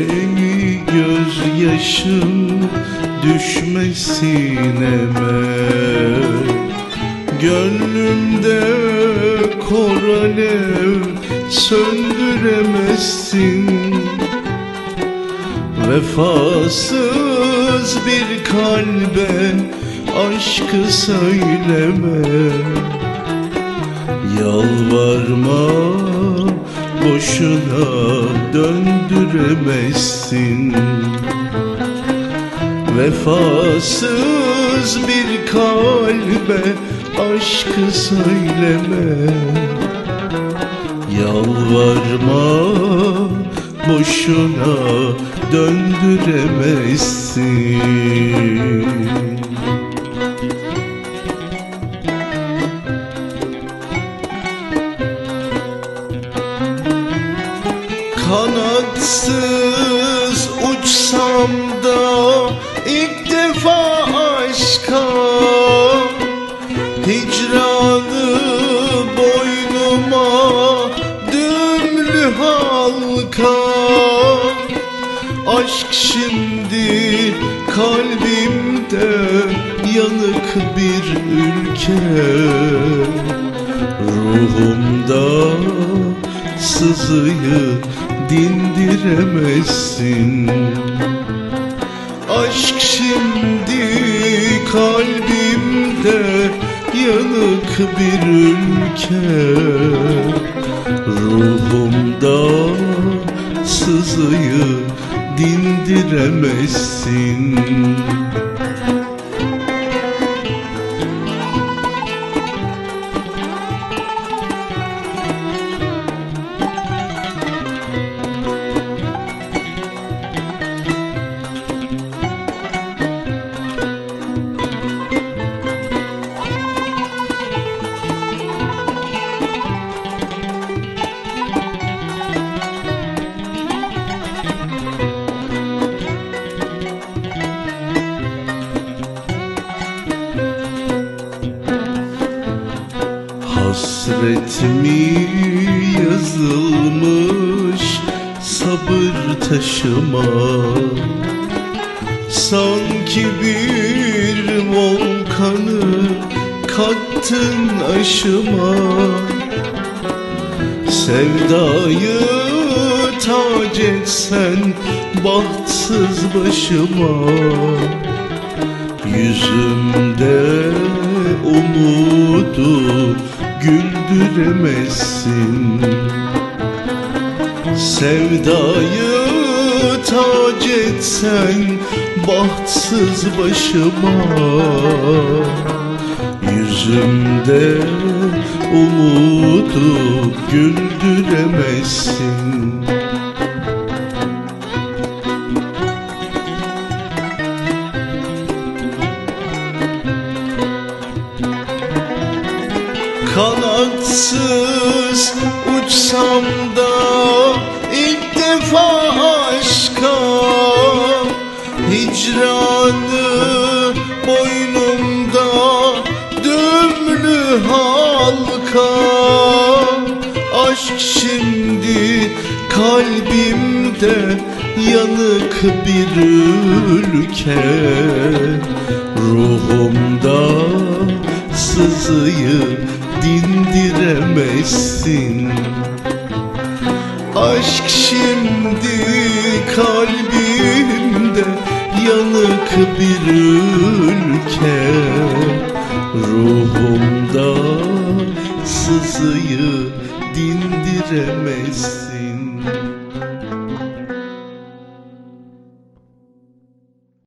Ey gözyaşım düşme sineme Gönlümde kor söndüremezsin. Vefasız bir kalbe aşkı söyleme. Yalvarma boşuna döndüremezsin. Vefasız bir kalbe aşkı söyleme. Yalvarma boşuna döndüremezsin Kanatsız uçsam da ilk defa aşka Hicranı boynuma dümlü halka. Aşk şimdi kalbimde yanık bir ülke. Ruhumda sızıyı dindiremezsin Aşk şimdi kalbimde yanık bir ülke. Ruhumda sızıyı dindiremezsin Hasret mi yazılmış sabır taşıma. Sanki bir volkanı kattın aşıma. Sevdayı tac etsen bahtsız başıma. Yüzümde umudu güldüremezsin Sevdayı tac etsen bahtsız başıma. Yüzümde umudu güldüremezsin Kanatsız uçsam da ilk defa aşka Hicranı boynumda dümlü halka. Aşk şimdi kalbimde yanık bir ülke. Ruhumda dindiremezsin Aşk şimdi kalbimde yanık bir ülke. Ruhumda sızıyı dindiremezsin